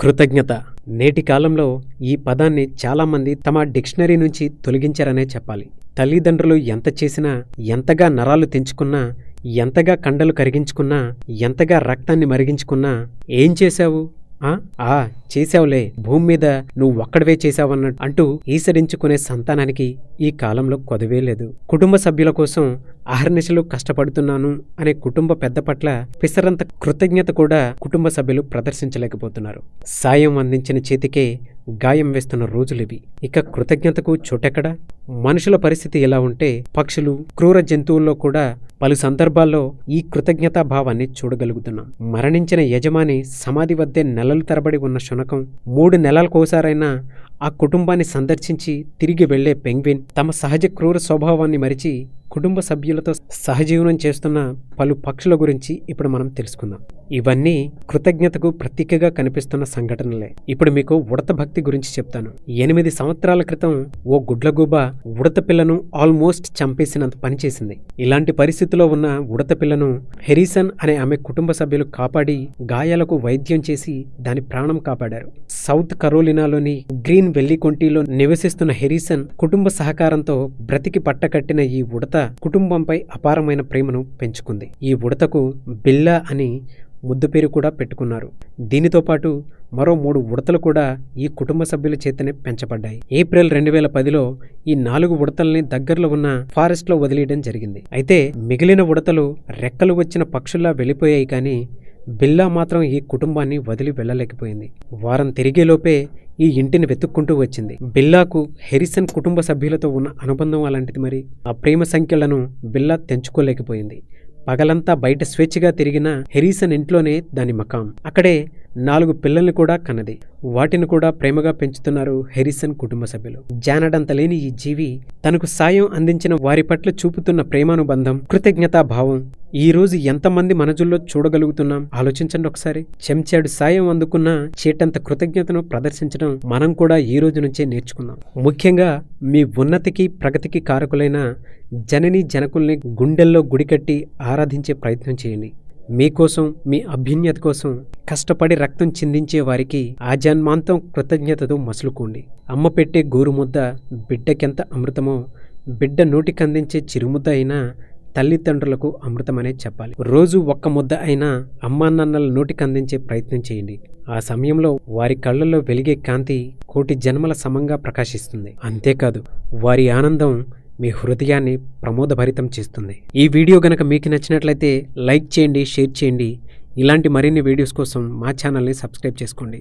కృతజ్ఞత. నేటి కాలంలో ఈ పదాన్ని చాలామంది తమ డిక్షనరీ నుంచి తొలగించారనే చెప్పాలి. తల్లిదండ్రులు ఎంత చేసినా ఎంతగా నరాలు తెంచుకున్నా ఎంతగా కండలు కరిగించుకున్నా ఎంతగా రక్తాన్ని మరిగించుకున్నా ఏం చేశావు? ఆ? చేశావులే. భూమి మీద నువ్వు ఒక్కడవే చేశావన్నట్టు అంటూ ఈసరించుకునే సంతానానికి ఈ కాలంలో కొదవే లేదు. కుటుంబ సభ్యుల కోసం అహర్నిశలు కష్టపడుతున్నాను అనే కుటుంబ పెద్ద పట్ల పిసరంత కృతజ్ఞత కూడా కుటుంబ సభ్యులు ప్రదర్శించలేకపోతున్నారు. సాయం అందించిన చేతికే గాయం వేస్తున్న రోజులివి. ఇక కృతజ్ఞతకు చోటెక్కడా? మనుషుల పరిస్థితి ఎలా ఉంటే పక్షులు క్రూర జంతువుల్లో కూడా పలు సందర్భాల్లో ఈ కృతజ్ఞతా భావాన్ని చూడగలుగుతున్నాం. మరణించిన యజమాని సమాధి వద్దే నెలలు తరబడి ఉన్న శునకం మూడు నెలలకోసారైనా ఆ కుటుంబాన్ని సందర్శించి తిరిగి వెళ్ళే పెంగ్విన్ తమ సహజ క్రూర స్వభావాన్ని మరిచి కుటుంబ సభ్యులతో సహజీవనం చేస్తున్న పలు పక్షుల గురించి ఇప్పుడు మనం తెలుసుకుందాం. ఇవన్నీ కృతజ్ఞతకు ప్రతీకగా కనిపిస్తున్న సంఘటనలే. ఇప్పుడు మీకు ఉడత భక్తి గురించి చెప్తాను. ఎనిమిది సంవత్సరాల క్రితం ఓ గుడ్లగూబ ఉడత పిల్లను ఆల్మోస్ట్ చంపేసినంత పనిచేసింది ఇలాంటి పరిస్థితిలో ఉన్న ఉడత పిల్లను హెరిసన్ అనే ఆమె కుటుంబ సభ్యులు కాపాడి గాయాలకు వైద్యం చేసి దాని ప్రాణం కాపాడారు. సౌత్ కరోలినాలోని గ్రీన్ వెల్లికొంటిలో నివసిస్తున్న హెరిసన్ కుటుంబ సహకారంతో బ్రతికి పట్టకట్టిన ఈ ఉడత కుటుంబంపై అపారమైన ప్రేమను పెంచుకుంది. ఈ ఉడతకు బిల్లా అని ముద్దు పేరు కూడా పెట్టుకున్నారు. దీనితో పాటు మరో మూడు ఉడతలు కూడా ఈ కుటుంబ సభ్యుల చేతనే పెంచబడ్డాయి. ఏప్రిల్ రెండు వేల పదిలో ఈ నాలుగు ఉడతల్ని దగ్గరలో ఉన్న ఫారెస్ట్లో వదిలేయడం జరిగింది. అయితే మిగిలిన ఉడతలు రెక్కలు వచ్చిన పక్షుల్లా వెళ్ళిపోయాయి కానీ బిల్లా మాత్రం ఈ కుటుంబాన్ని వదిలి వెళ్ళలేకపోయింది. వారం తిరిగేలోపే ఈ ఇంటిని వెతుక్కుంటూ వచ్చింది. బిల్లాకు హెరిసన్ కుటుంబ సభ్యులతో ఉన్న అనుబంధం అలాంటిది మరి. ఆ ప్రేమ సంఖ్యలను బిల్లా తెంచుకోలేకపోయింది. పగలంతా బయట స్వేచ్ఛగా తిరిగిన హెరీసన్ ఇంట్లోనే దాని మకాం. అక్కడే నాలుగు పిల్లల్ని కూడా కన్నది. వాటిని కూడా ప్రేమగా పెంచుతున్నారు హెరిసన్ కుటుంబ సభ్యులు. జానడంత లేని ఈ జీవి తనకు సాయం అందించిన వారి పట్ల చూపుతున్న ప్రేమానుబంధం కృతజ్ఞతా భావం. ఈ రోజు ఎంతమంది మనజుల్లో చూడగలుగుతున్నాం? ఆలోచించండి ఒకసారి. చెంచాడు సాయం అందుకున్న చేటంత కృతజ్ఞతను ప్రదర్శించడం మనం కూడా ఈ రోజు నుంచే నేర్చుకుందాం. ముఖ్యంగా మీ ఉన్నతికి ప్రగతికి కారకులైన జనని జనకుల్ని గుండెల్లో గుడికట్టి ఆరాధించే ప్రయత్నం చేయండి. మీకోసం మీ అభ్యున్నత కోసం కష్టపడి రక్తం చిందించే వారికి ఆ జన్మాంతం కృతజ్ఞతతో మసులుకోండి. అమ్మ పెట్టే గోరుముద్ద బిడ్డకెంత అమృతమో బిడ్డ నోటికందించే చిరుముద్ద అయినా తల్లిదండ్రులకు అమృతమనే చెప్పాలి. రోజు ఒక్క ముద్ద అయినా అమ్మా నాన్నల ప్రయత్నం చేయండి. ఆ సమయంలో వారి కళ్ళల్లో వెలిగే కాంతి కోటి జన్మల సమంగా ప్రకాశిస్తుంది. అంతేకాదు వారి ఆనందం మీ హృదయాన్ని ప్రమోదభరితం చేస్తుంది. ఈ వీడియో గనక మీకు నచ్చినట్లయితే లైక్ చేయండి షేర్ చేయండి. ఇలాంటి మరిన్ని వీడియోస్ కోసం మా ఛానల్ని సబ్స్క్రైబ్ చేసుకోండి.